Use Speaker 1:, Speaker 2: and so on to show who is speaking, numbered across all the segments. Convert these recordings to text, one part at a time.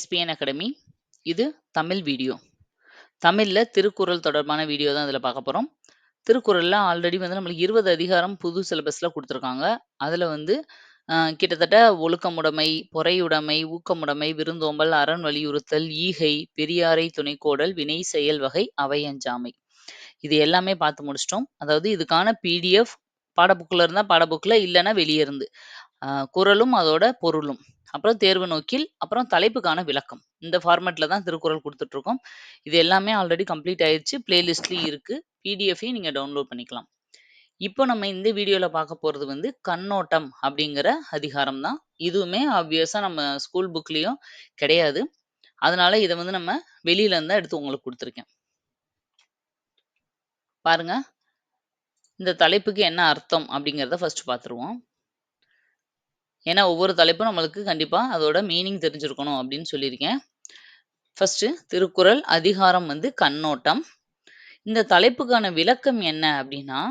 Speaker 1: ASPN academy. இது Tamil video. தமிழ்ல திருக்குறள் தொடர்பான வீடியோ தான் இதில் பார்க்க போறோம். திருக்குறள்ல ஆல்ரெடி வந்து நம்மளுக்கு 20 அதிகாரம் புது சிலபஸ்ல கொடுத்துருக்காங்க அதுல வந்து கிட்டத்தட்ட ஒழுக்கமுடைமை, பொறையுடைமை, ஊக்கமுடைமை, விருந்தோம்பல், அரண் வலியுறுத்தல், ஈகை, பெரியாரை துணைக்கோடல், வினை செயல் வகை, அவையஞ்சாமை இது எல்லாமே பார்த்து முடிச்சிட்டோம் அதாவது இதுக்கான பிடிஎஃப் பாட இருந்தால் இருந்தா இல்லைன்னா வெளியே இல்லன்னா வெளிய இருந்து. குரலும் குறளும் அதோட பொருளும். அப்புறம் தேர்வு நோக்கில், அப்புறம் தலைப்புக்கான விளக்கம். இந்த ஃபார்மேட்டில் தான் திருக்குறள் கொடுத்துட்ருக்கோம் இது எல்லாமே ஆல்ரெடி கம்ப்ளீட் ஆயிடுச்சு பிளேலிஸ்ட்லேயும் இருக்குது பிடிஎஃப்பையும் நீங்கள் டவுன்லோட் பண்ணிக்கலாம். இப்போ நம்ம இந்த வீடியோவில் பார்க்க போகிறது வந்து கண்ணோட்டம் அப்படிங்கிற அதிகாரம் தான். இதுவுமே ஆப்வியஸாக நம்ம ஸ்கூல் புக்லேயும் கிடையாது. அதனால இதை வந்து நம்ம வெளியிலேருந்து தான் எடுத்து உங்களுக்கு கொடுத்துருக்கேன் பாருங்க. இந்த தலைப்புக்கு என்ன அர்த்தம் அப்படிங்கிறத ஃபர்ஸ்ட் பார்த்துருவோம். ஏன்னா ஒவ்வொரு தலைப்பும் நம்மளுக்கு கண்டிப்பா அதோட மீனிங் தெரிஞ்சிருக்கணும் அப்படின்னு சொல்லியிருக்கேன். ஃபர்ஸ்ட் திருக்குறள் அதிகாரம் வந்து கண்ணோட்டம். இந்த தலைப்புக்கான விளக்கம் என்ன அப்படின்னா,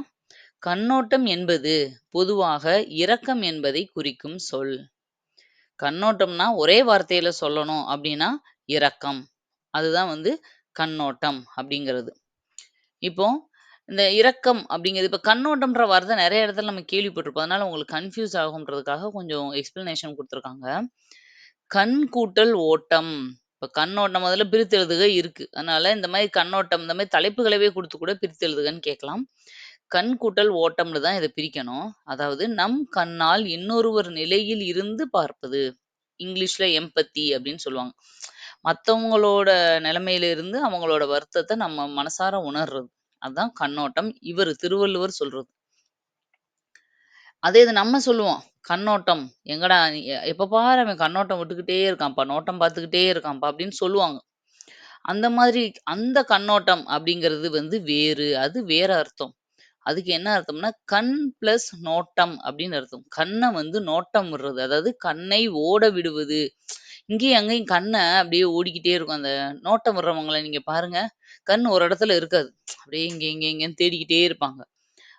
Speaker 1: கண்ணோட்டம் என்பது பொதுவாக இரக்கம் என்பதை குறிக்கும் சொல். கண்ணோட்டம்னா ஒரே வார்த்தையில சொல்லணும் அப்படின்னா இரக்கம். அதுதான் வந்து கண்ணோட்டம் அப்படிங்கிறது. இப்போ இந்த இரக்கம் அப்படிங்கிறது இப்ப கண்ணோட்டம்ன்ற வார்த்தை நிறைய இடத்துல நம்ம கேள்விப்பட்டிருப்போம். அதனால உங்களுக்கு கன்ஃப்யூஸ் ஆகும்ன்றதுக்காக கொஞ்சம் எக்ஸ்பிளனேஷன் கொடுத்துருக்காங்க கண் கூட்டல் ஓட்டம். இப்ப கண்ணோட்டம் முதல்ல பிரித்தெழுதுக இருக்கு. அதனால இந்த மாதிரி கண்ணோட்டம் இந்த மாதிரி தலைப்புகளவே கொடுத்து கூட பிரித்தெழுதுகன்னு கேட்கலாம். கண் கூட்டல் ஓட்டம்னு தான் இதை பிரிக்கணும். அதாவது நம் கண்ணால் இன்னொருவர் நிலையில் இருந்து பார்ப்பது. இங்கிலீஷ்ல எம்பத்தி அப்படின்னு சொல்லுவாங்க. மற்றவங்களோட நிலைமையில இருந்து அவங்களோட வருத்தத்தை நம்ம மனசார உணர்றது. அதான் கண்ணோட்டம். இவரு திருவள்ளுவர் சொல்றது. அதே இது நம்ம சொல்லுவோம். கண்ணோட்டம். எங்கடா எப்ப பாரு அவன் கண்ணோட்டம் விட்டுக்கிட்டே இருக்கான்ப்பா, நோட்டம் பார்த்துக்கிட்டே இருக்கான்ப்பா அப்படின்னு சொல்லுவாங்க. அந்த மாதிரி அந்த கண்ணோட்டம் அப்படிங்கிறது வந்து வேறு. அது வேற அர்த்தம். அதுக்கு என்ன அர்த்தம்னா, கண் பிளஸ் நோட்டம் அப்படின்னு அர்த்தம். கண்ணை வந்து நோட்டம் விடுறது. அதாவது கண்ணை ஓட விடுவது. இங்கேயும் அங்கேயும் கண்ணை அப்படியே ஓடிக்கிட்டே இருக்கும். அந்த நோட்டம் விடுறவங்களை நீங்க பாருங்க. கண் ஒரு இடத்துல இருக்காது. அப்படியே இங்க, இங்க, இங்கன்னு தேடிக்கிட்டே இருப்பாங்க.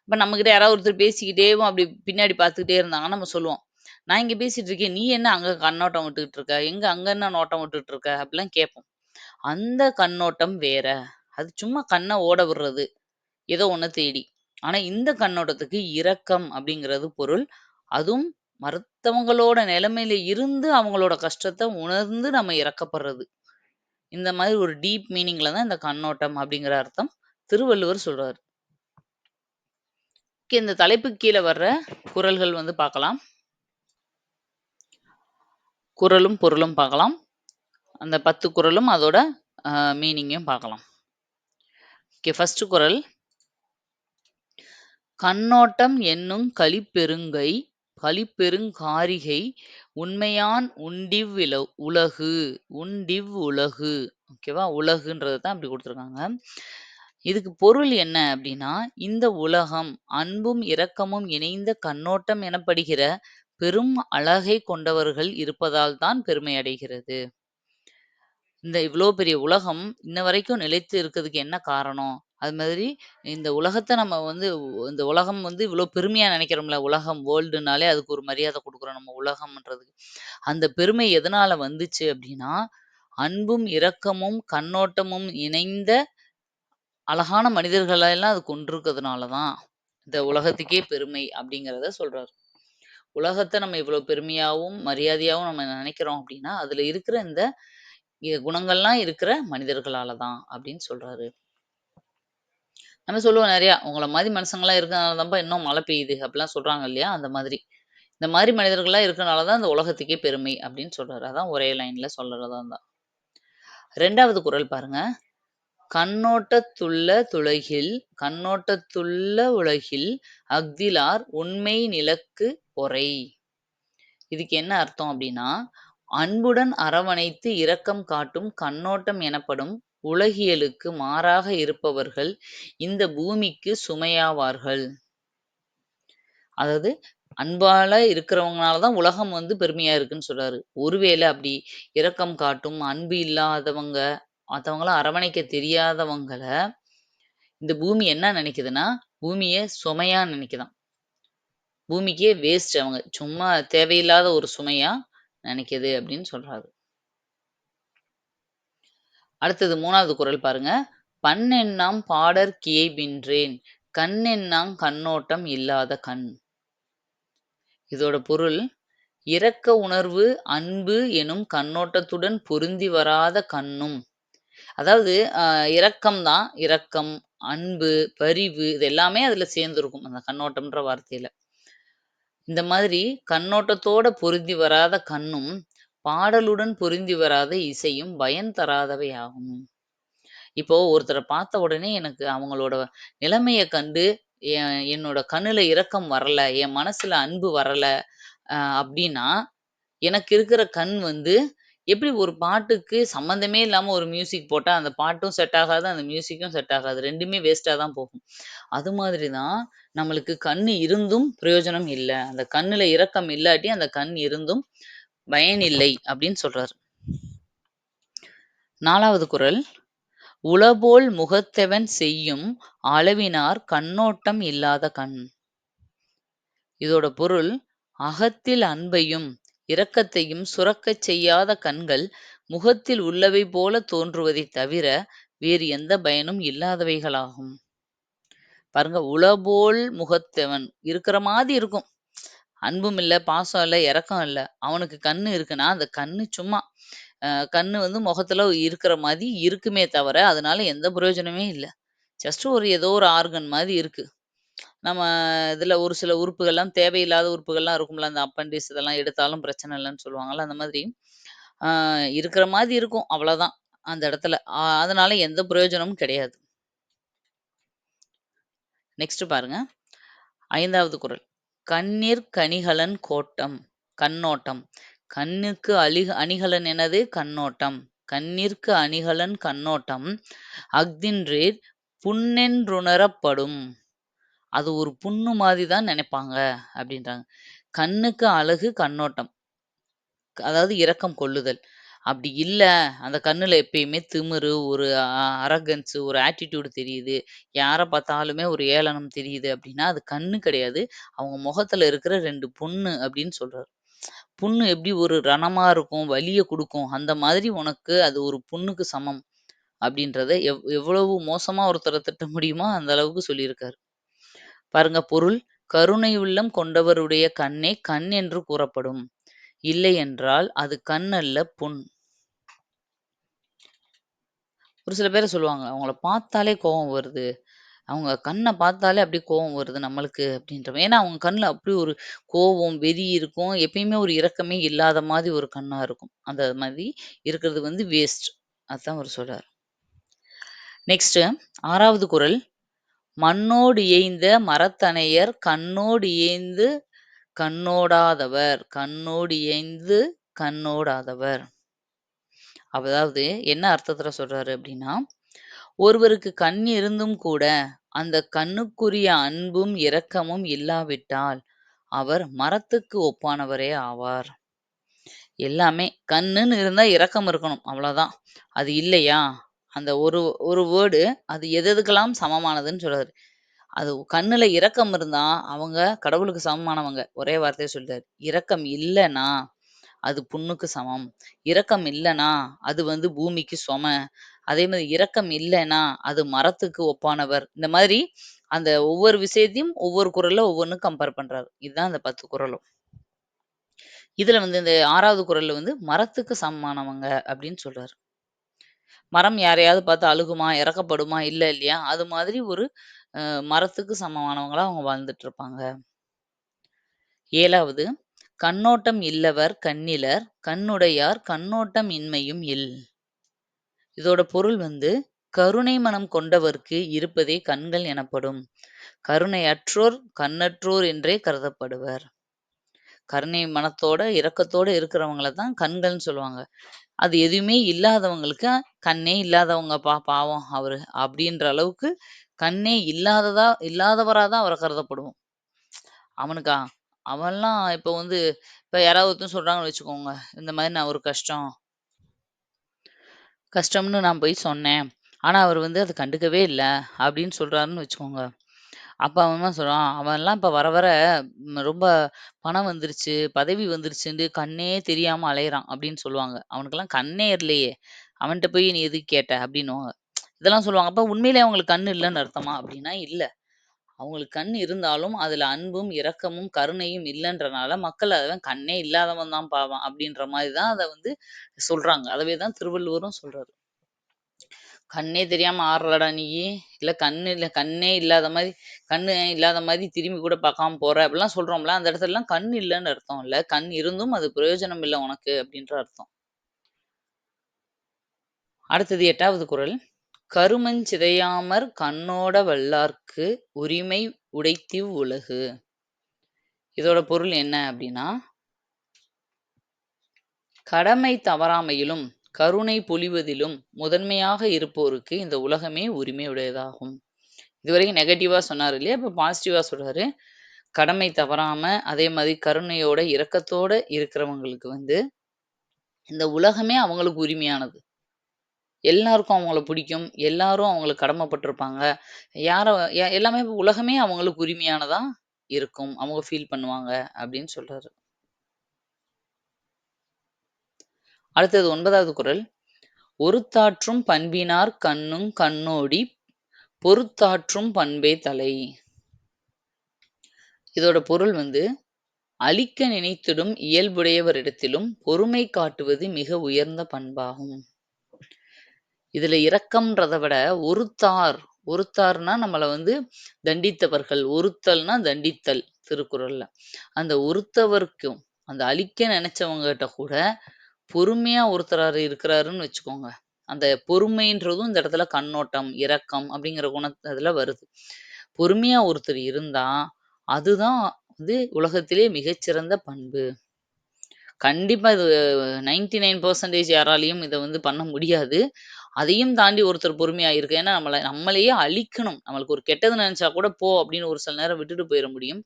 Speaker 1: இப்ப நம்மகிட்ட யாராவது ஒருத்தர் பேசிக்கிட்டேவும் அப்படி பின்னாடி பார்த்துக்கிட்டே இருந்தாங்கன்னா நம்ம சொல்லுவோம். நான் இங்க பேசிட்டு இருக்கேன். நீ என்ன அங்க கண்ணோட்டம் விட்டுக்கிட்டு இருக்க? எங்க அங்க என்ன நோட்டம் விட்டுட்டு இருக்க? அப்படிலாம் கேட்போம். அந்த கண்ணோட்டம் வேற. அது சும்மா கண்ண ஓட விடுறது. ஏதோ ஒண்ண தேடி. ஆனா இந்த கண்ணோட்டத்துக்கு இரக்கம் அப்படிங்கிறது பொருள். அதுவும் மத்தவங்களோட நிலைமையில இருந்து அவங்களோட கஷ்டத்த உணர்ந்து நம்ம இரக்கப்படுறது. இந்த மாதிரி ஒரு டீப் மீனிங்ல தான் இந்த கண்ணோட்டம் அப்படிங்கிற அர்த்தம் திருவள்ளுவர் சொல்றார் இந்த தலைப்புக்கு கீழ வர்ற குறள்கள் வந்து பார்க்கலாம். குரலும் பொருளும் பார்க்கலாம். அந்த பத்து குரலும் அதோட அ மீனிங்கையும் பார்க்கலாம். ஓகே. ஃபர்ஸ்ட் குரல் கண்ணோட்டம் என்னும் கலிப்பெருங்கை கலிப்பெருங்காரிகை உண்மையான் உண்டிவ் இல உலகு உண்டிவ் உலகு. ஓகேவா? உலகுன்றதை தான் அப்படி கொடுத்துருக்காங்க இதுக்கு பொருள் என்ன அப்படின்னா, இந்த உலகம் அன்பும் இரக்கமும் இணைந்த கண்ணோட்டம் எனப்படுகிற பெரும் அழகை கொண்டவர்கள் இருப்பதால் தான் பெருமை அடைகிறது. இந்த இவ்வளோ பெரிய உலகம் இன்ன வரைக்கும் நிலைத்து இருக்கிறதுக்கு என்ன காரணம்? அது மாதிரி இந்த உலகத்த நம்ம வந்து இந்த உலகம் வந்து இவ்வளோ பெருமையா நினைக்கிறோம்ல. உலகம் வேர்ல்டுனாலே அதுக்கு ஒரு மரியாதை குடுக்குறோம் நம்ம உலகம்ன்றதுக்கு. அந்த பெருமை எதனால வந்துச்சு அப்படின்னா, அன்பும், இரக்கமும், கண்ணோட்டமும் இணைந்த அழகான மனிதர்களெல்லாம் அது கொண்டிருக்கிறதுனால தான் இந்த உலகத்துக்கே பெருமை அப்படிங்கிறத சொல்றாரு. உலகத்த நம்ம இவ்வளோ பெருமையாவும், மரியாதையாவும் நம்ம நினைக்கிறோம் அப்படின்னா, அதுல இருக்கிற இந்த எ குணங்கள்லாம் இருக்கிற மனிதர்களால தான் அப்படின்னு சொல்றாரு. நம்ம சொல்லுவோம் நிறையா உங்களை மாதிரி மனுஷங்கலாம் இருக்கனால தான்ப்பா இன்னும் மழை பெய்யுது அப்படிலாம் சொல்றாங்க இல்லையா? அந்த மாதிரி. இந்த மாதிரி மனிதர்கள்லாம் இருக்கனால தான் இந்த உலகத்துக்கே பெருமை அப்படின்னு சொல்கிறாரு அதான் ஒரே லைன்ல சொல்றதா இருந்தா. 2வது குறள் பாருங்க. கண்ணோட்டத்துள்ள துலகில் கண்ணோட்டத்துள்ள உலகில் அஃதிலார் உண்மை நிலக்கு பொறை. இதுக்கு என்ன அர்த்தம் அப்படின்னா, அன்புடன் அரவணைத்து இரக்கம் காட்டும் கண்ணோட்டம் எனப்படும் உலகியலுக்கு மாறாக இருப்பவர்கள் இந்த பூமிக்கு சுமையாவார்கள். அதாவது அன்பால இருக்கிறவங்கனால தான் உலகம் வந்து பெருமையா இருக்குன்னு சொல்றாரு. ஒருவேளை அப்படி இரக்கம் காட்டும், அன்பு இல்லாதவங்க, மத்தவங்கள அரவணைக்க தெரியாதவங்கள இந்த பூமி என்ன நினைக்குதுன்னா, பூமிய சுமையா நினைக்குதாம். பூமிக்கே வேஸ்ட் அவங்க. சும்மா தேவையில்லாத ஒரு சுமையா நினைக்குது அப்படின்னு சொல்றாரு. அடுத்தது மூணாவது குரல் பாருங்க. "பண்ணென்னாம் பாடற் கியைபின்றேன் கண்ணென்னாங் கண்ணோட்டம் இல்லாத கண்." இதோட பொருள், இரக்க உணர்வு, அன்பு எனும் கண்ணோட்டத்துடன் பொருந்தி வராத கண்ணும் அதாவது அ இரக்கம் தான். இரக்கம், அன்பு, பரிவு இது எல்லாமே அதுல சேர்ந்துருக்கும் அந்த கண்ணோட்டம்ன்ற வார்த்தையில. இந்த மாதிரி கண்ணோட்டத்தோட பொருந்தி வராத கண்ணும், பாடலுடன் பொருந்தி வராத இசையும் பயன் தராதவை ஆகும். இப்போ ஒருத்தரை பார்த்த உடனே எனக்கு அவங்களோட நிலைமையை கண்டு, என்னோட கண்ணுல இரக்கம் வரல, என் மனசுல அன்பு வரல அப்படின்னா எனக்கு இருக்கிற கண் வந்து எப்படி ஒரு பாட்டுக்கு சம்மந்தமே இல்லாம ஒரு மியூசிக் போட்டா, அந்த பாட்டும் செட் ஆகாது, அந்த மியூசிக்கும் செட் ஆகாது. ரெண்டுமே வேஸ்ட்டா தான் போகும். அது மாதிரி தான் நம்மளுக்கு கண்ணு இருந்தும் பிரயோஜனம் இல்ல. அந்த கண்ணுல இரக்கம் இல்லாட்டி, அந்த கண் இருந்தும் பயனில்லை அப்படின்னு சொல்றாரு. நாலாவது குரல் "உளபோல் முகத்தெவன் செய்யும் அளவினார் கண்ணோட்டம் இல்லாத கண்." இதோட பொருள், அகத்தில் அன்பையும், இரக்கத்தையும் சுரக்கச் செய்யாத கண்கள் முகத்தில் உள்ளவை போல தோன்றுவதை தவிர, வேறு எந்த பயனும் இல்லாதவைகளாகும். பாருங்க, "உளபோல் முகத்தெவன்" இருக்கிற மாதிரி இருக்கும். அன்பும் இல்ல, பாசம் இல்ல, இரக்கம் இல்ல. அவனுக்கு கண்ணு இருக்குன்னா, அந்த கண்ணு சும்மா அ கண்ணு வந்து முகத்துல இருக்கிற மாதி இருக்குமே தவிர, அதனால எந்த பிரயோஜனமே இல்ல. ஜஸ்ட் ஒரு ஏதோ ஒரு ஆர்கன் மாதிரி இருக்கு. நம்ம இதுல ஒரு சில உறுப்புகள்லாம் தேவையில்லாத உறுப்புகள்லாம் இருக்கும்ல. அந்த அப்பெண்டிஸ் இதெல்லாம் எடுத்தாலும் பிரச்சனை இல்லன்னு சொல்லுவாங்கல்ல. அந்த மாதிரி ஆ இருக்கிற மாதி இருக்கும். அவ்வளோதான் அந்த இடத்துல. அ அதனால எந்த பிரயோஜனமும் கிடையாது. நெக்ஸ்ட் பாருங்க. 5வது குறள். "கண்ணிற் கணிகலன் கோட்டம் கண்ணோட்டம்." கண்ணுக்கு அழி அணிகலன் எனது கண்ணோட்டம். "கண்ணிற்கு அணிகலன் கண்ணோட்டம் அஃதின்றேற் புண்ணென்றுணரப்படும்." அது ஒரு புண்ணு மாதிரிதான் தான் நெனைப்பாங்க அப்படின்றாங்க. கண்ணுக்கு அழகு கண்ணோட்டம். அதாவது இரக்கம் கொள்ளுதல். அப்படி இல்ல, அந்த கண்ணுல எப்பயுமே திமிரு, ஒரு அ அரகன்ஸ், ஒரு ஆட்டிடியூடு தெரியுது. யாரை பார்த்தாலுமே ஒரு ஏளனம் தெரியுது அப்படின்னா, அது கண்ணு கிடையாது. அவங்க முகத்துல இருக்கிற ரெண்டு புண்ணு அப்படின்னு சொல்றாரு. புண்ணு எப்படி ஒரு ரணமா இருக்கும், வலிய கொடுக்கும் அந்த மாதிரி உனக்கு அது ஒரு புண்ணுக்கு சமம். அப்படின்றத எவ் எவ்வளவு மோசமா ஒருத்தரை திட்ட முடியுமோ, அந்த அளவுக்கு சொல்லியிருக்காரு. பாருங்க பொருள், "கருணை உள்ளம் கொண்டவருடைய கண்ணே கண் என்று கூறப்படும். இல்லையென்றால் அது கண் அல்ல புண்." ஒரு சில பேர் சொல்லுவாங்க, "அவங்கள பார்த்தாலே கோவம் வருது. அவங்க கண்ண பார்த்தாலே அப்படியே கோவம் வருது நம்மளுக்கு." அப்படின்ற ஏன்னா அவங்க கண்ல அப்படி ஒரு கோவம், வெறி இருக்கும். எப்பயுமே ஒரு இரக்கமே இல்லாத மாதிரி ஒரு கண்ணா இருக்கும். அந்த மாதிரி இருக்கிறது வந்து வேஸ்ட். அதான் அவரு சொல்றாரு. நெக்ஸ்ட் 6வது குறள். "மண்ணோடு இயைந்த மரத்தனையர் கண்ணோடு இயைந்து கண்ணோடாதவர் கண்ணோடு இயைந்து கண்ணோடாதவர்." அதாவது என்ன அர்த்தத்துல சொல்றாரு அப்படின்னா, ஒருவருக்கு கண் இருந்தும் கூட, அந்த கண்ணுக்குரிய அன்பும், இரக்கமும் இல்லாவிட்டால், அவர் மரத்துக்கு ஒப்பானவரே ஆவார். எல்லாமே கண்ணுன்னு இருந்தா இரக்கம் இருக்கணும். அவ்வளவுதான் அது இல்லையா, அந்த ஒரு ஒரு வேர்டு அது எது எதுக்கெல்லாம் சமமானதுன்னு சொல்றாரு. அது கண்ணுல இரக்கம் இருந்தா, அவங்க கடவுளுக்கு சமமானவங்க. ஒரே வார்த்தையில சொல்ட்டாரு. இரக்கம் இல்லன்னா, அது புண்ணுக்கு சமம். இரக்கம் இல்லன்னா, அது வந்து பூமிக்கு சொம. அதே மாரி இரக்கம் இல்லன்னா, அது மரத்துக்கு ஒப்பானவர். இந்த மாதிரி அந்த ஒவ்வொரு விஷயத்தையும் ஒவ்வொரு குறள்ல ஒவ்வொன்னும் கம்பேர் பண்றாரு. இதுதான் அந்த 10 குறளும். இதுல வந்து இந்த 6வது குறள்ல வந்து மரத்துக்கு சமமானவங்க அப்படின்னு சொல்றாரு. மரம் யாரையாவது பார்த்து அழுகுமா? இரக்கப்படுமா? இல்ல இல்லையா? அது மாதிரி ஒரு அ மரத்துக்கு சமமானவங்களா அவங்க வாழ்ந்துட்டு இருப்பாங்க. ஏழாவது கண்ணோட்டம் இல்லவர் கண்ணிலர் கண்ணுடையார் கண்ணோட்டம் இன்மையும் இல். இதோட பொருள் வந்து கருணை மனம் கொண்டவர்க்கு இருப்பதே கண்கள் எனப்படும். கருணையற்றோர் கண்ணற்றோர் என்றே கருதப்படுவர். கருணை மனத்தோட, இரக்கத்தோட இருக்கிறவங்கள தான் கண்கள்னு சொல்லுவாங்க. அது எதுவுமே இல்லாதவங்களுக்கு, "கண்ணே இல்லாதவங்கப்பா பாவம் அவரு" அப்படின்ற அளவுக்கு கண்ணே இல்லாததா இல்லாதவரா தான் அவரை கருதப்படுவோம். அவனுக்கா அவன்லாம் இப்போ வந்து இப்போ யாராவது ஒருத்தர் சொல்கிறாங்கன்னு வச்சுக்கோங்க, இந்த மாதிரி நான் ஒரு கஷ்டம் கஷ்டம்னு நான் போய் சொன்னேன். ஆனால் அவர் வந்து அதை கண்டுக்கவே இல்லை அப்படின்னு சொல்கிறாருன்னு வச்சுக்கோங்க. அப்போ அவன் சொல்கிறான் சொல்றான், அவன்லாம் இப்போ வர வர ரொம்ப பணம் வந்துருச்சு, பதவி வந்துருச்சுன்னு கண்ணே தெரியாமல் அலையிறான் அப்படின்னு சொல்லுவாங்க. அவனுக்கெல்லாம் கண்ணே இல்லையே! அவன்கிட்ட போய் நீ எதுக்கு கேட்ட? அப்படின்னுவாங்க. இதெல்லாம் சொல்லுவாங்க. அப்ப உண்மையிலே அவங்களுக்கு கண் இல்லன்னு அர்த்தமா? அப்படின்னா இல்ல. அவங்களுக்கு கண் இருந்தாலும் அதுல அன்பும், இரக்கமும், கருணையும் இல்லன்றனால மக்கள் அதெல்லாம் கண்ணே இல்லாதவன் தான் பாவம் அப்படின்ற மாரி தான் அத வந்து சொல்றாங்க. அதவே தான் திருவள்ளுவரும் சொல்றாரு. கண்ணே தெரியாம ஆடுறடா நீயி! இல்ல கண்ணு இல்ல கண்ணே இல்லாத மாரி கண்ணு இல்லாத மாரி திரும்பி கூட பார்க்காம போற அப்படிலாம் சொல்றோம்ல, அந்த இடத்துலலாம் கண் இல்லன்னு அர்த்தம் இல்ல. கண் இருந்தும் அது பிரயோஜனம் இல்ல உனக்கு அப்படின்ற அர்த்தம். அடுத்தது 8வது குறள். "கருமஞ் சிதையாமற் கண்ணோட வல்லார்க்கு உரிமை உடைத்திவ் உலகு." இதோட பொருள் என்ன அப்படின்னா கடமை தவறாமையிலும், கருணை பொழிவதிலும் முதன்மையாக இருப்போருக்கு இந்த உலகமே உரிமை உடையதாகும். இதுவரைக்கும் நெகட்டிவா சொன்னார் இல்லையா? இப்ப பாசிட்டிவா சொல்றாரு. கடமை தவறாம, அதே மாதிரி கருணையோட, இரக்கத்தோட இருக்கிறவங்களுக்கு வந்து, இந்த உலகமே அவங்களுக்கு உரிமையானது. எல்லாருக்கும் அவங்கள பிடிக்கும். எல்லாரும் அவங்களுக்கு கடமைப்பட்டிருப்பாங்க யார எல்லாமே உலகமே அவங்களுக்கு உரிமையானதா இருக்கும். அவங்க ஃபீல் பண்ணுவாங்க அப்படின்னு சொல்றாரு. அடுத்தது ஒன்பதாவது குறள். ஒருத்தாற்றும் பண்பினார் கண்ணுங் கண்ணோடி பொறுத்தாற்றும் பண்பே தலை." இதோட பொருள் வந்து, "அழிக்க நினைத்திடும் இயல்புடையவரிடத்திலும் பொறுமை காட்டுவது மிக உயர்ந்த பண்பாகும்." இதுல இரக்கம்ன்றதை விட ஒருத்தார் ஒருத்தார்னா நம்மள வந்து தண்டித்தவர்கள். ஒருத்தல்னா தண்டித்தல் திருக்குறள்ல. அந்த ஒருத்தவருக்கும் அந்த அழிக்க நினைச்சவங்ககிட்ட கூட பொறுமையா ஒருத்தராரு இருக்கிறாருன்னு வச்சுக்கோங்க. அந்த பொறுமைன்றதும் இந்த இடத்துல கண்ணோட்டம், இரக்கம் அப்படிங்கிற குணத்துல வருது. பொறுமையா ஒருத்தர் இருந்தா, அதுதான் வந்து உலகத்திலே மிகச்சிறந்த பண்பு. கண்டிப்பா இது 99% யாராலயும் இதை வந்து பண்ண முடியாது. அதையும் தாண்டி ஒருத்தர் பொறுமையா இருக்கு ஏன்னா நம்மளை நம்மளையே அழிக்கணும். நம்மளுக்கு ஒரு கெட்டது நினைச்சா கூட போ அப்படின்னு ஒரு சில நேரம் விட்டுட்டு போயிட முடியும்.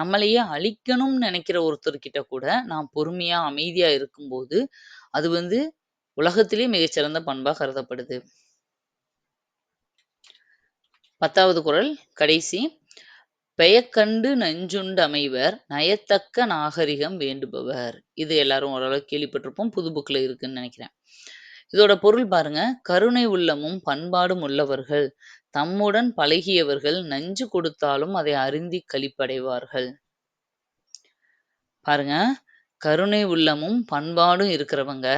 Speaker 1: நம்மளையே அழிக்கணும்னு நெனைக்கிற ஒருத்தர்கிட்ட கூட நான் பொறுமையா, அமைதியா இருக்கும்போது, அது வந்து உலகத்திலே மிகச்சிறந்த பண்பா கருதப்படுது. பத்தாவது குரல் கடைசி. "பெயக்கண்டு நஞ்சுண்டமைவர் நயத்தக்க நாகரிகம் வேண்டுபவர்." இது எல்லாரும் ஓரளவுக்கு கேள்விப்பட்டிருப்போம். புது புக்ல இருக்குன்னு நினைக்கிறேன் இதோட பொருள் பாருங்க. "கருணை உள்ளமும் பண்பாடும் உள்ளவர்கள் தம்முடன் பழகியவர்கள் நஞ்சு கொடுத்தாலும் அதை அருந்தி களிப்படைவார்கள்." பாருங்க. கருணை உள்ளமும், பண்பாடும் இருக்கிறவங்க,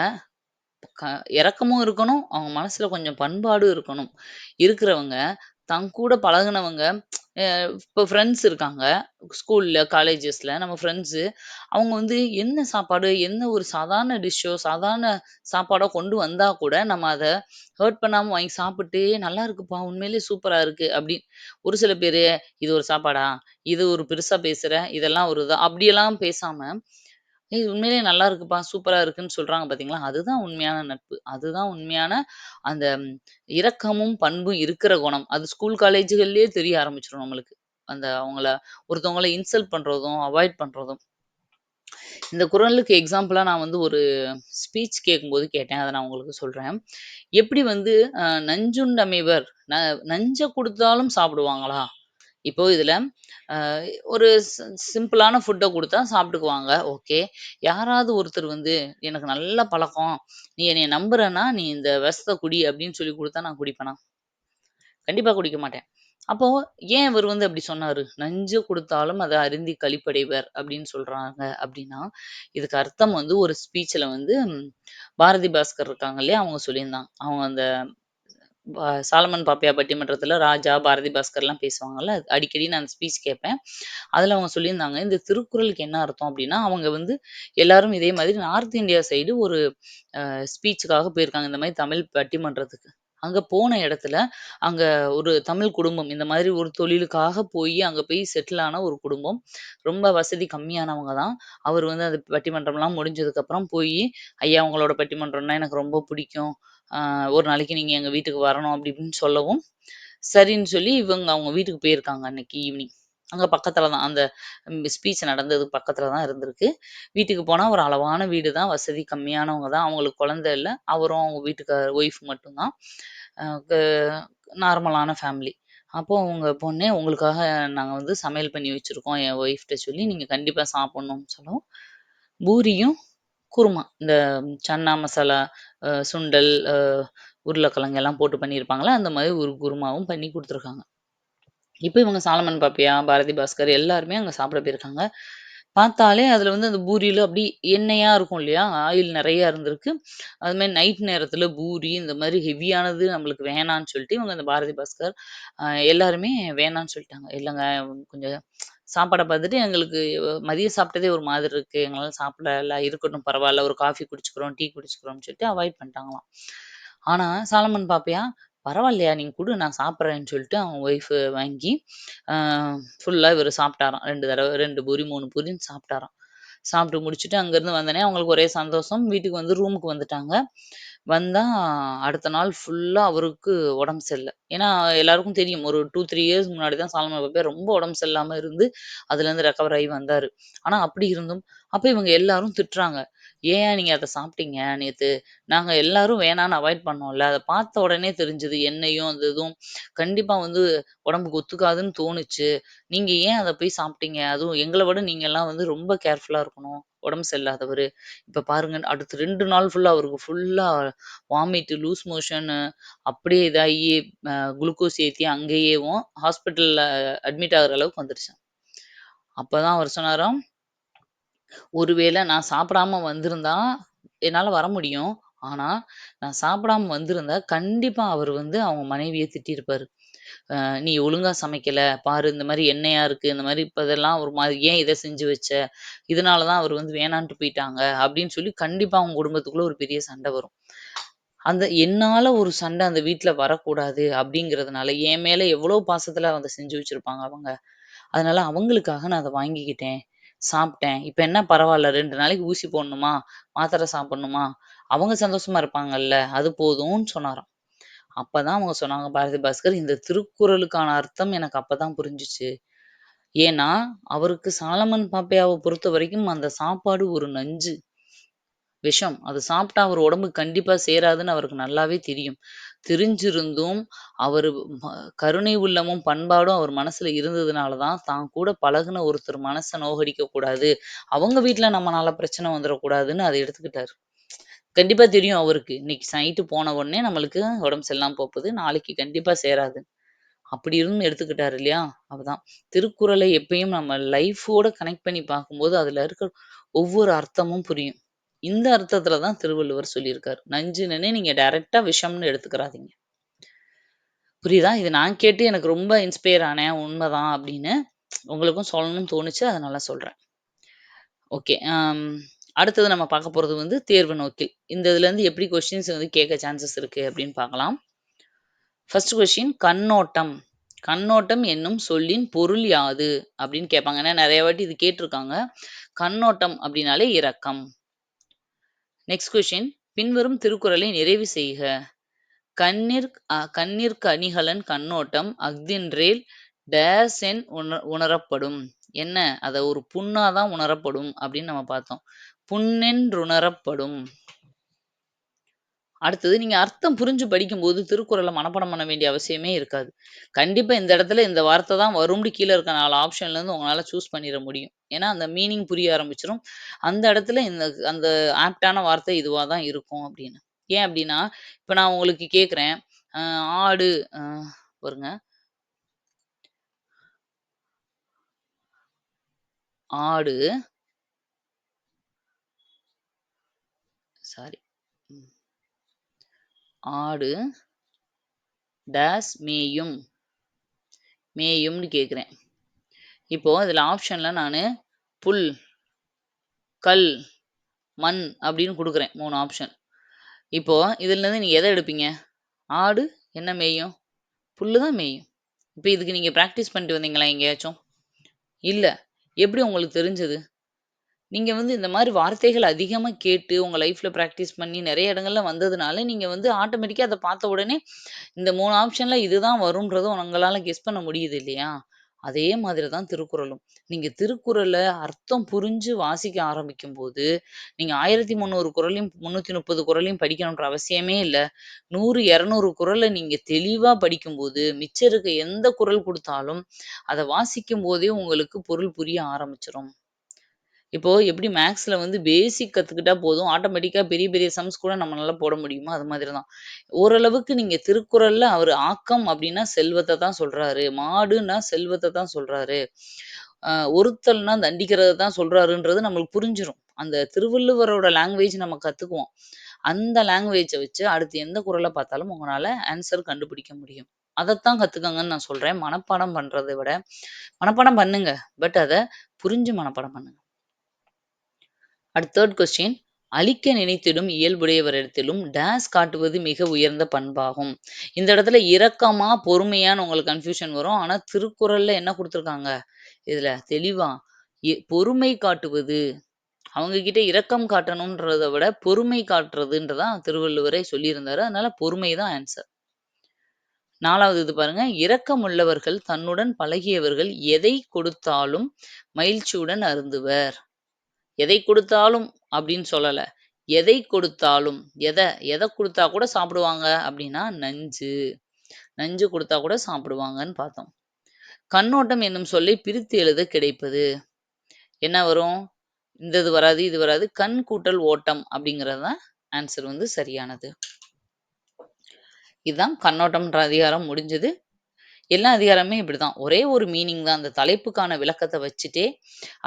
Speaker 1: க இரக்கமும் இருக்கணும். அவங்க மனசுல கொஞ்சம் பண்பாடும் இருக்கணும். இருக்கிறவங்க, தங்கூட பழகுனவங்க அ இப்போ ஃப்ரெண்ட்ஸ் இருக்காங்க. ஸ்கூல்ல, காலேஜஸ்ல நம்ம ஃப்ரெண்ட்ஸு. அவங்க வந்து என்ன சாப்பாடு, என்ன ஒரு சாதாரண டிஷ்ஷோ, சாதாரண சாப்பாடோ கொண்டு வந்தா கூட, நம்ம அத ஹர்ட் பண்ணாம வாங்கி சாப்பிட்டு, நல்லா இருக்குப்பா, உண்மையிலேயே சூப்பரா இருக்கு." அப்படின்னு ஒரு சில பேரு, "இது ஒரு சாப்பாடா? இது ஒரு பெருசா பேசுற? இதெல்லாம் ஒரு இதா?" அப்படியெல்லாம் பேசாம, "ஏய் உண்மையிலேயே நல்லா இருக்குப்பா, சூப்பரா இருக்குன்னு" சொல்றாங்க பார்த்தீங்களா? அதுதான் உண்மையான நட்பு. அதுதான் உண்மையான அந்த இரக்கமும், பண்பும் இருக்கிற குணம். அது ஸ்கூல், காலேஜுகள்லயே தெரிய ஆரம்பிச்சுரும் நம்மளுக்கு. அந்த அவங்கள ஒருத்தவங்கள இன்சல்ட் பண்றதும், அவாய்ட் பண்றதும். இந்த குறளுக்கு எக்ஸாம்பிளா நான் வந்து ஒரு ஸ்பீச் கேட்கும்போது கேட்டேன். அத நான் உங்களுக்கு சொல்றேன். எப்படி வந்து அ "நஞ்சுண்டமைவர் ந நஞ்ச குடுத்தாலும் சாப்பிடுவாங்களா?" இப்போ இதுல அ ஒரு சிம்பிளான ஃபுட்ட குடுத்தா சாப்பிட்டுக்குவாங்க. ஓகே. யாராவது ஒருத்தர் வந்து, "எனக்கு நல்ல பழக்கம். நீ என்னைய நம்புறன்னா, நீ இந்த விஷத்த குடி" அப்படின்னு சொல்லி குடுத்தா நான் குடிப்பேனா? கண்டிப்பா குடிக்க மாட்டேன். அப்போ ஏன் இவரு வந்து அப்படி சொன்னாரு? "நஞ்சு குடுத்தாலும் அத அருந்தி களிப்படைவர்" அப்படின்னு சொல்றாங்க அப்படின்னா, இதுக்கு அர்த்தம் வந்து ஒரு ஸ்பீச்ல வந்து பாரதி பாஸ்கர் இருக்காங்க இல்லையா? அவங்க சொல்லியிருந்தாங்க. அவங்க அந்த சாலமன் பாப்பியா பட்டிமன்றத்துல ராஜா, பாரதி பாஸ்கர்லாம் பேசுவாங்கல்ல, அடிக்கடி நான் ஸ்பீச் கேட்பேன். அதுல அவங்க சொல்லியிருந்தாங்க, இந்த திருக்குறளுக்கு என்ன அர்த்தம் அப்படின்னா, அவங்க வந்து எல்லாரும் இதே மாதிரி நார்த் இந்தியா சைடு ஒரு ஸ்பீச்சுக்காக போயிருக்காங்க. இந்த மாதிரி தமிழ் பட்டிமன்றத்துக்கு. அங்க போன இடத்துல, அங்க ஒரு தமிழ் குடும்பம் இந்த மாதிரி ஒரு தொழிலுக்காக போய் அங்க போய் செட்டில் ஆன ஒரு குடும்பம். ரொம்ப வசதி கம்மியானவங்க தான். அவர் வந்து அந்த பட்டிமன்றம்லாம் முடிஞ்சதுக்கப்புறம் போய் "ஐயா அவங்களோட பட்டிமன்றம்னா எனக்கு ரொம்ப பிடிக்கும். ஒரு நாளைக்கு நீங்கள் எங்கள் வீட்டுக்கு வரணும்." அப்படி இப்படின்னு சொல்லவும், சரின்னு சொல்லி இவங்க அவங்க வீட்டுக்கு போயிருக்காங்க அன்னைக்கு ஈவினிங். அங்கே பக்கத்தில் தான். அந்த ஸ்பீச் நடந்தது பக்கத்தில் தான் இருந்திருக்கு. வீட்டுக்கு போனால் ஒரு அளவான வீடு தான். வசதி கம்மியானவங்க தான். அவங்களுக்கு குழந்தை இல்லை அவரும் அவங்க வீட்டுக்கார் ஒய்ஃப் மட்டும்தான் நார்மலான ஃபேமிலி. அப்போ அவங்க பொண்ணு, "உங்களுக்காக நாங்கள் வந்து சமையல் பண்ணி வச்சுருக்கோம் என் ஒய்ஃப்கிட்ட சொல்லி, நீங்கள் கண்டிப்பாக சாப்பிட்ணும்னு சொல்லவும், பூரியும், குருமா. இந்த சன்னா மசாலா, அ சுண்டல், அ உருளைக்கிழங்கு எல்லாம் போட்டு பண்ணியிருப்பாங்கல்ல, அந்த மாதிரி ஒரு குருமாவும் பண்ணி குடுத்துருக்காங்க. இப்ப இவங்க சாலமன் பாப்பையா, பாரதி பாஸ்கர் எல்லாருமே அங்க சாப்பிட போயிருக்காங்க. பார்த்தாலே அதுல வந்து அந்த பூரியில அப்படி எண்ணெயா இருக்கும் இல்லையா? ஆயில் நெறைய இருந்திருக்கு. அது நைட் நேரத்துல பூரி இந்த மாதிரி ஹெவியானது நம்மளுக்கு வேணான்னு சொல்லிட்டு, இவங்க அந்த பாரதி பாஸ்கர் அ எல்லாருமே வேணான்னு சொல்லிட்டாங்க. இல்லங்க கொஞ்சம் சாப்பாட பார்த்துட்டு எங்களுக்கு மதியம் சாப்பிட்டதே ஒரு மாதிரி இருக்கு. எங்களால சாப்பிடல இருக்கட்டும் பரவாயில்ல ஒரு காஃபி குடிச்சுக்கிறோம், டீ குடிச்சுக்கிறோம்னு சொல்லிட்டு அவாய்ட் பண்ணிட்டாங்களாம். ஆனா சாலமன் பாப்பையா, பரவாயில்லையா நீங்க கொடு நான் சாப்பிட்றேன்னு சொல்லிட்டு அவன் ஒய்ஃப் வாங்கி, ஃபுல்லாக ஃபுல்லா இவரு சாப்பிட்டாராம். ரெண்டு தடவை ரெண்டு பூரி, மூணு பூரின்னு சாப்பிட்டாராம். சாப்பிட்டு முடிச்சுட்டு அங்கேருந்து வந்தோடனே அவங்களுக்கு ஒரே சந்தோஷம். வீட்டுக்கு வந்து ரூமுக்கு வந்துட்டாங்க. வந்தா அடுத்த நாள் ஃபுல்லாக அவருக்கு உடம்பு சரியில்லை ஏன்னா எல்லாருக்கும் தெரியும். ஒரு 2, 3 இயர்ஸ் முன்னாடி தான் சாலமன் பாப்பையா ரொம்ப உடம்பு சரியில்லாமல் இருந்து, அதுலேருந்து ரெக்கவர் ஆகி வந்தார் ஆனால் அப்படி இருந்தும், அப்போ இவங்க எல்லாரும் திட்டுறாங்க. "ஏன் நீங்க அத சாப்பிட்டீங்க நேத்து? நாங்க எல்லாரும் வேணான்னு அவாய்ட் பண்ணோம்ல. அத பார்த்த உடனே தெரிஞ்சது. எண்ணெயும் அந்த இதுவும் கண்டிப்பா வந்து உடம்புக்கு ஒத்துக்காதுன்னு தோணுச்சு. நீங்க ஏன் அத போய் சாப்பிட்டீங்க? அதுவும் எங்கள விட நீங்கலாம் வந்து ரொம்ப கேர்ஃபுல்லா இருக்கணும். உடம்பு சரியில்லாதவரு. இப்ப பாருங்க அடுத்து 2 நாள் ஃபுல்லா அவருக்கு ஃபுல்லா வாமிட், லூஸ் மோஷனு அப்படியே இதாகி அ குளுக்கோஸ் ஏத்தி அங்கேயேவும் ஹாஸ்பிட்டல்ல அட்மிட் ஆகுற அளவுக்கு வந்துருச்சாம். அப்பதான் அவர் சொன்னாராம், "ஒருவேள நான் சாப்பிடாம வந்திருந்தா, என்னால வர முடியும். ஆனா, நான் சாப்பிடாம வந்திருந்தா, கண்டிப்பா அவரு வந்து அவங்க மனைவிய திட்டியிருப்பாரு. அ "நீ ஒழுங்கா சமைக்கல. பாரு இந்த மாரி எண்ணெயா இருக்கு. இந்த மாரி இப்ப இதெல்லாம் ஒரு மாரி ஏன் இத செஞ்சு வச்ச? இதனால தான் அவரு வந்து வேணான்ட்டு போயிட்டாங்க." அப்படின்னு சொல்லி கண்டிப்பா அவங்க குடும்பத்துக்குள்ள ஒரு பெரிய சண்டை வரும். அந்த என்னால ஒரு சண்டை அந்த வீட்ல வரக்கூடாது அப்படிங்கிறதுனால, என் மேல எவ்வளோ பாசத்துல அத செஞ்சு வச்சிருப்பாங்க அவங்க. அதனால அவங்களுக்காக நான் அத வாங்கிக்கிட்டேன். சாப்பிட்டேன். இப்ப என்ன பரவால்ல 2 நாளைக்கு ஊசி போடணுமா? மாத்திரை சாப்பிடணுமா? அவங்க சந்தோஷமா இருப்பாங்கல்ல. அது போதும்ன்னு சொன்னாராம். அப்பதான் அவங்க சொன்னாங்க பாரதி பாஸ்கர், இந்த திருக்குறளுக்கான அர்த்தம் எனக்கு அப்பதான் புரிஞ்சுச்சு. ஏன்னா, அவருக்கு சாலமன் பாப்பையாவ பொறுத்தவரைக்கும் அந்த சாப்பாடு ஒரு நஞ்சு. விஷம். அது சாப்பிட்டா அவர் உடம்புக்கு கண்டிப்பா சேராதுன்னு அவருக்கு நல்லாவே தெரியும். தெரிஞ்சிருந்தும் அவர் கருணை உள்ளமும், பண்பாடும் அவர் மனசுல இருந்ததுனால தான், தான் கூட பழகுன ஒருத்தர் மனச நோகடிக்க கூடாது. அவங்க வீட்டுல நம்மனால பிரச்சனை வந்துடக்கூடாதுன்னு அதை எடுத்துக்கிட்டாரு. கண்டிப்பா தெரியும் அவருக்கு. இன்னைக்கு நைட்டு போன உடனே நம்மளுக்கு உடம்பு சரியில்லாம போப்புது நாளைக்கு கண்டிப்பா சேராது. அப்படி இருந்தும் எடுத்துக்கிட்டாரு இல்லையா? அப்பதான். திருக்குறளை எப்பயும் நம்ம லைஃபோட கனெக்ட் பண்ணி பார்க்கும்போது, அதுல இருக்க ஒவ்வொரு அர்த்தமும் புரியும். இந்த அர்த்தத்துல தான் திருவள்ளுவர் சொல்லியிருக்காரு. நஞ்சுனனே நீங்க டைரக்டா விஷம்னு எடுத்துக்கிறாதீங்க. புரியுதா? இது நான் கேட்டு எனக்கு ரொம்ப இன்ஸ்பயர் ஆனேன். உண்மைதான் அப்படின்னு. உங்களுக்கும் சொல்லணும்னு தோணுச்சு. அதனால சொல்றேன். ஓகே. Um, அடுத்தது நம்ம பார்க்க போறது வந்து தேர்வு நோக்கில். இந்த இதுலேருந்து எப்படி கொஸ்டின்ஸ் வந்து கேட்க சான்சஸ் இருக்கு அப்படின்னு பார்க்கலாம். ஃபர்ஸ்ட் கொஸ்டின் கண்ணோட்டம். கண்ணோட்டம் என்னும் சொல்லின் பொருள் யாது? அப்படின்னு கேட்பாங்க. ஏன்னா நிறைய வாட்டி இது கேட்டிருக்காங்க கண்ணோட்டம் அப்படின்னாலே இரக்கம். நெக்ஸ்ட் கொஸ்டின் பின்வரும் திருக்குறளை நிறைவு செய்க. கண்ணிற் அ கண்ணிற்கு அணிகலன் கண்ணோட்டம் அஃதின்றேல் டேஸ் என் உண உணரப்படும். என்ன? அதை ஒரு புண்ணா தான் உணரப்படும் அப்படின்னு நம்ம பார்த்தோம். புண்ணென்றுணரப்படும். அடுத்தது நீங்க அர்த்தம் புரிஞ்சு படிக்கும்போது திருக்குறள மனப்பாடம் பண்ண வேண்டிய அவசியமே இருக்காது. கண்டிப்பா இந்த இடத்துல இந்த வார்த்தை தான் வரும்னு கீழ இருக்க 4 ஆப்ஷன்லேருந்து உங்களால சூஸ் பண்ணிற முடியும். ஏன்னா அந்த மீனிங் புரிய ஆரம்பிச்சுரும். அந்த இடத்துல இந்த அந்த ஆப்ட்டான வார்த்தை இதுவா தான் இருக்கும் அப்படின்னு. ஏன் அப்படின்னா, இப்ப நான் உங்களுக்கு கேட்கிறேன். அ ஆடு அ பாருங்க. ஆடு சாரி. ஆடு டேஸ் மேயும். மேயும்னு கேட்குறேன் இப்போ இதில் ஆப்ஷனில் நான் புல், கல், மண் அப்படின்னு கொடுக்குறேன் மூணு ஆப்ஷன். இப்போ இதுலேருந்து நீங்கள் எதை எடுப்பீங்க? ஆடு என்ன மேயும்? புல்லு தான் மேயும். இப்போ இதுக்கு நீங்கள் ப்ராக்டிஸ் பண்ணிட்டு வந்தீங்களா எங்கேயாச்சும்? இல்லை எப்படி உங்களுக்கு தெரிஞ்சது? நீங்க வந்து இந்த மாரி வார்த்தைகள் அதிகமா கேட்டு, உங்க லைஃப்ல பிராக்டிஸ் பண்ணி நெறைய இடங்கள்ல வந்ததுனால, நீங்க வந்து ஆட்டோமேட்டிக்கா அத பார்த்த உடனே, இந்த 3 ஆப்ஷன்ல இதுதான் வரும்ன்றத உங்களால கெஸ் பண்ண முடியுது இல்லையா? அதே மாதிரி தான் திருக்குறளும். நீங்க திருக்குறள அர்த்தம் புரிஞ்சு வாசிக்க ஆரம்பிக்கும்போது, நீங்க 1300 குறளையும் 330 குறளையும் படிக்கணுன்ற அவசியமே இல்ல. 100, 200 குறள நீங்க தெளிவா படிக்கும்போது, மிச்சம் இருக்க எந்த குறள் குடுத்தாலும், அத வாசிக்கும்போதே உங்களுக்கு பொருள் புரிய ஆரம்பிச்சுரும். இப்போ எப்படி மேக்ஸ்ல வந்து பேசிக் கத்துக்கிட்டா போதும், ஆட்டோமேட்டிக்கா பெரிய பெரிய சம்ஸ் கூட நம்மளால போட முடியுமோ, அது மாதிரி தான். ஓரளவுக்கு நீங்க திருக்குறள்ல அவர் ஆக்கம் அப்படின்னா செல்வத்தை தான் சொல்றாரு. மாடுன்னா செல்வத்தை தான் சொல்றாரு. ஒருத்தல்னா தண்டிக்கிறத தான் சொல்றாருன்றது நம்மளுக்கு புரிஞ்சிடும் அந்த திருவள்ளுவரோட லாங்குவேஜ் நம்ம கத்துக்குவோம். அந்த லாங்குவேஜ வச்சு அடுத்து எந்த குரலை பார்த்தாலும் உங்களால ஆன்சர் கண்டுபிடிக்க முடியும். அதைத்தான் கத்துக்கங்கன்னு நான் சொல்றேன். மனப்பாடம் பண்றதை விட, மனப்பாடம் பண்ணுங்க. பட் அதை புரிஞ்சு மனப்பாடம் பண்ணுங்க. At third question. அழிக்க நினைத்திடும் இயல்புடையவரிடத்திலும் டேஸ் காட்டுவது மிக உயர்ந்த பண்பாகும். இந்த இடத்துல இரக்கமா, பொறுமையான்னு உங்களுக்கு கன்ஃப்யூஷன் வரும். ஆனா திருக்குறள்ல என்ன கொடுத்துருக்காங்க இதுல தெளிவா எ பொறுமை காட்டுவது. அவங்க கிட்ட இரக்கம் காட்டணும்ன்றத விட, பொறுமை காட்டுறதுன்றதான் திருவள்ளுவரை திருவள்ளுவரே சொல்லியிருந்தாரு. அதனால பொறுமை தான் ஆன்சர் நாலாவது இது பாருங்க. இரக்கமுள்ளவர்கள் தன்னுடன் பழகியவர்கள் எதை கொடுத்தாலும் மகிழ்ச்சியுடன் அருந்துவர். எதை கொடுத்தாலும் அப்படின்னு சொல்லல. எதை கொடுத்தாலும், எதை எதை கொடுத்தா கூட சாப்பிடுவாங்க அப்படின்னா, நஞ்சு. நஞ்சு கொடுத்தா கூட சாப்பிடுவாங்கன்னு பார்த்தோம். கண்ணோட்டம் என்னும் சொல்லை பிரித்து எழுத கிடைப்பது. என்ன வரும்? இந்த இது வராது, இது வராது. கண் கூட்டல் ஓட்டம் அப்படிங்கிறது தான் வந்து சரியானது. இதுதான் கண்ணோட்டம்ன்ற அதிகாரம் முடிஞ்சது. எல்லா அதிகாரமுமே இப்படிதான். ஒரே ஒரு மீனிங் தான். அந்த தலைப்புக்கான விளக்கத்தை வச்சுட்டே,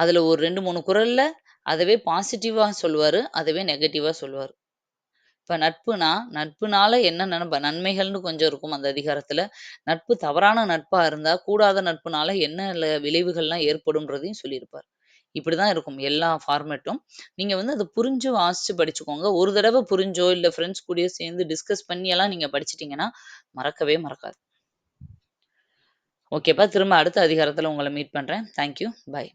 Speaker 1: அதுல ஒரு 2, 3 குறள்ல அதவே பாசிட்டிவாக சொல்லுவார் அதவே நெகட்டிவாக சொல்லுவார் இப்போ நட்புனா, நட்புனால என்ன நன்ம நன்மைகள்னு கொஞ்சம் இருக்கும் அந்த அதிகாரத்தில் நட்பு தவறான நட்பாக இருந்தால் கூடாத நட்புனால என்ன விளைவுகள்லாம் ஏற்படும்ன்றதையும் சொல்லியிருப்பார். இப்படிதான் இருக்கும் எல்லா ஃபார்மேட்டும். நீங்கள் வந்து அதை புரிஞ்சு வாசித்து படிச்சுக்கோங்க. ஒரு தடவை புரிஞ்சோ, இல்லை ஃப்ரெண்ட்ஸ் கூடயோ சேர்ந்து டிஸ்கஸ் பண்ணியெல்லாம் நீங்கள் படிச்சிட்டிங்கன்னா மறக்கவே மறக்காது. ஓகேப்பா. திரும்ப அடுத்த அதிகாரத்தில் உங்களை மீட் பண்ணுறேன் தேங்க் யூ. பாய்.